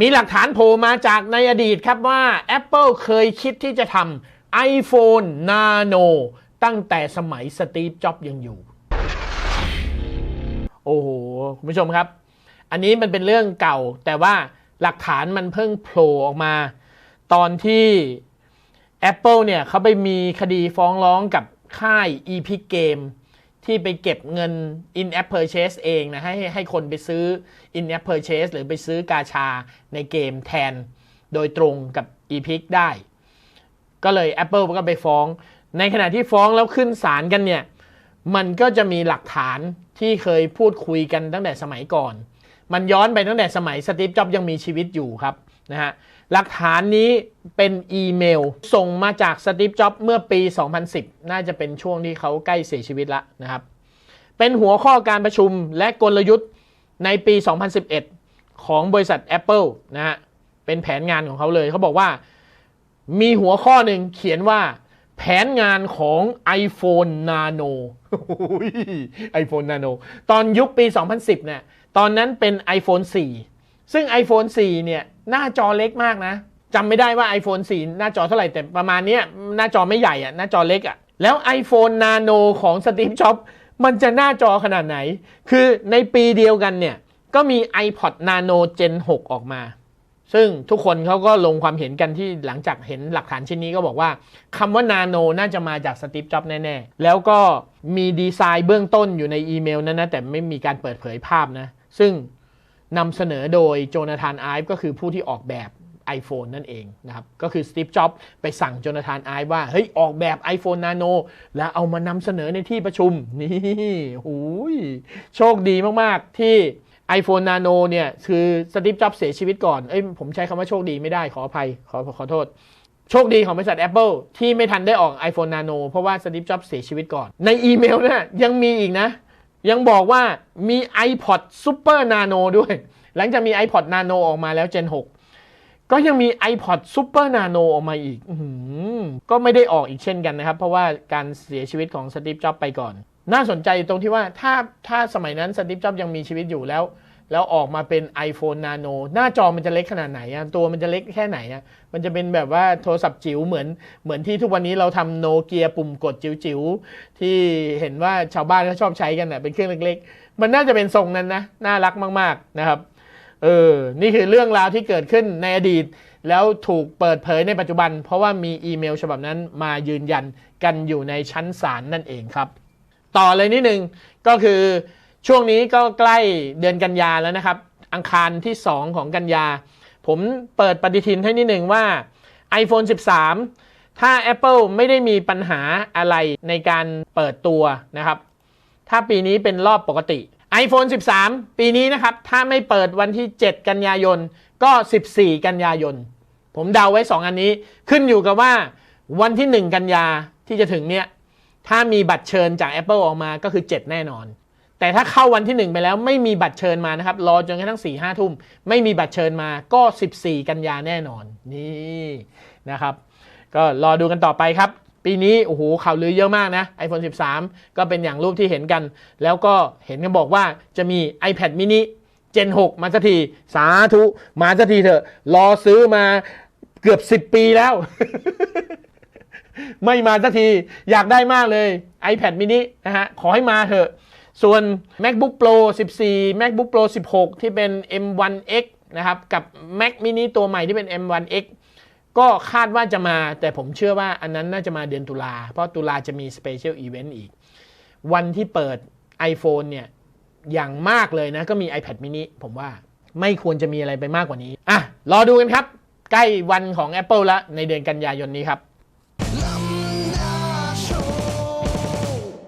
มีหลักฐานโผล่มาจากในอดีตครับว่า Apple เคยคิดที่จะทำ iPhone Nano ตั้งแต่สมัยสตีฟจ็อบยังอยู่ โอ้โห คุณผู้ชมครับ อันนี้มันเป็นเรื่องเก่า แต่ว่าหลักฐานมันเพิ่งโผล่ออกมา ตอนที่ Apple เนี่ยเขาไปมีคดีฟ้องร้องกับค่าย Epic Game ที่ไปเก็บเงิน in-app purchase เองนะให้ให้คนไปซื้อ in-app purchase หรือไปซื้อกาชาในเกมแทน โดยตรงกับ Epic ได้ ก็เลย Apple ก็ไปฟ้อง ในขณะที่ฟ้องแล้วขึ้นศาลกันเนี่ย มันก็จะมีหลักฐานที่เคยพูดคุยกันตั้งแต่สมัยก่อน มันย้อนไปตั้งแต่สมัยสตีฟจ็อบยังมีชีวิตอยู่ครับนะฮะ หลักฐานนี้เป็นอีเมล ส่งมาจากสตีฟจ็อบเมื่อปี 2010 น่าจะเป็นช่วงที่เขาใกล้เสียชีวิตแล้วนะครับ เป็นหัวข้อการประชุมและกลยุทธ์ในปี 2011 ของบริษัท Apple นะฮะ เป็นแผนงานของเขาเลย เขาบอกว่า มีหัวข้อหนึ่งเขียนว่า แผนงานของ iPhone Nano ไอโฟน Nano ตอนยุคปี 2010 เนี่ย ตอนนั้นเป็น iPhone 4 ซึ่ง iPhone 4 เนี่ย หน้าจอเล็กมากนะจำไม่ได้ว่า iPhone 4 หน้าจอเท่าไหร่แต่ประมาณนี้หน้าจอไม่ใหญ่อะหน้าจอเล็กอะแล้ว iPhone Nano ของ Steve Jobs มันจะหน้าจอขนาดไหน คือในปีเดียวกันเนี่ย ก็มี iPod Nano Gen 6 ออกมา ซึ่งทุกคนเขาก็ลงความเห็นกันที่หลังจากเห็นหลักฐานชิ้นนี้ก็บอกว่าคำว่านาโนน่าจะมาจากสตีฟจ็อบแน่ๆ แล้วก็มีดีไซน์เบื้องต้นอยู่ในอีเมลนั้นนะแต่ไม่มีการเปิดเผยภาพนะ ซึ่ง นำเสนอโดยโจนาธานไอฟ์ก็คือผู้ที่ออกแบบ iPhone นั่นเองนะครับก็คือสตีฟจ็อบไปสั่งโจนาธานไอฟ์ว่า เฮ้ย ออกแบบ iPhone Nano แล้วเอามานำเสนอในที่ประชุม นี่หูยโชคดีมาก ๆ ที่ iPhone Nano เนี่ยคือสตีฟจ็อบเสียชีวิตก่อน เอ้ยผมใช้คำว่าโชคดีไม่ได้ขออภัยขอขอโทษ โชคดีของบริษัท Apple ที่ไม่ทันได้ออก iPhone Nano เพราะว่าสตีฟจ็อบเสียชีวิตก่อน ในอีเมลนะยังมีอีกนะ ยังบอกว่ามี iPod Super Nano ด้วย หลังจากมี iPod Nano ออกมาแล้ว Gen 6 ก็ยังมี iPod Super Nano ออกมาอีกอก็ไม่ได้ออกอีกเช่นกันนะครับ เพราะว่าการเสียชีวิตของสตีฟจ็อบไปก่อน น่าสนใจตรงที่ว่าถ้าถ้าสมัยนั้นสตีฟจ็อบยังมีชีวิตอยู่แล้ว แล้วออกมาเป็น iPhone Nano หน้าจอมันจะเล็กขนาดไหนอะตัวมันจะเล็กแค่ไหนอะมันจะเป็นแบบว่าโทรศัพท์จิ๋วเหมือนเหมือนที่ทุกวันนี้เราทำโนเกียปุ่มกดจิ๋วๆ ที่เห็นว่าชาวบ้านเขาชอบใช้กันอะเป็นเครื่องเล็กๆ มันน่าจะเป็นทรงนั้นนะ น่ารักมากๆนะครับเออนี่คือเรื่องราวที่เกิดขึ้นในอดีต แล้วถูกเปิดเผยในปัจจุบัน เพราะว่ามีอีเมลฉบับนั้นมายืนยันกันอยู่ในชั้นศาลนั่นเองครับ ต่อเลยนิดนึงก็คือ ช่วงนี้ก็ใกล้เดือนกันยาแล้วนะครับ อังคารที่ 2 ของกันยา ผมเปิดปฏิทินให้นิดหนึ่งว่า iPhone 13 ถ้า Apple ไม่ได้มีปัญหาอะไรในการเปิดตัวนะครับ ถ้าปีนี้เป็นรอบปกติ iPhone 13 ปีนี้นะครับ ถ้าไม่เปิดวันที่ 7 กันยายน ก็ 14 กันยายน ผมเดาไว้ 2 อันนี้ ขึ้นอยู่กับว่าวันที่ 1 กันยาที่จะถึงเนี่ย ถ้ามีบัตรเชิญจาก Apple ออกมาก็คือ 7 แน่นอน แต่ถ้าเข้าวันที่ 1 ไปแล้วไม่มีบัตรเชิญมานะครับ รอจนกระทั่ง4ี่ห้าทุ่ม ไม่มีบัตรเชิญมาก็ 14 กันยาแน่นอนนี่นะครับ ก็รอดูกันต่อไปครับ ปีนี้โอ้โหข่าวลือเยอะมากนะ iPhone 13 ก็เป็นอย่างรูปที่เห็นกัน แล้วก็เห็นกันบอกว่าจะมี iPad mini Gen 6มาสักที สาธุ มาสักทีเถอะ รอซื้อมาเกือบ 10 ปีแล้ว ไม่มาสักที อยากได้มากเลย iPad mini นะฮะ ขอให้มาเถอะ ส่วน MacBook Pro 14 MacBook Pro 16 ที่เป็น M1X นะครับ กับ Mac mini ตัวใหม่ที่เป็น M1X ก็คาดว่าจะมา แต่ผมเชื่อว่าอันนั้นน่าจะมาเดือนตุลา เพราะตุลาจะมี Special Event อีก วันที่เปิด iPhone เนี่ย อย่างมากเลยนะ ก็มี iPad mini ผมว่าไม่ควรจะมีอะไรไปมากกว่านี้ อะ รอดูกันครับ ใกล้วันของ Apple แล้วในเดือนกันยายนนี้ครับ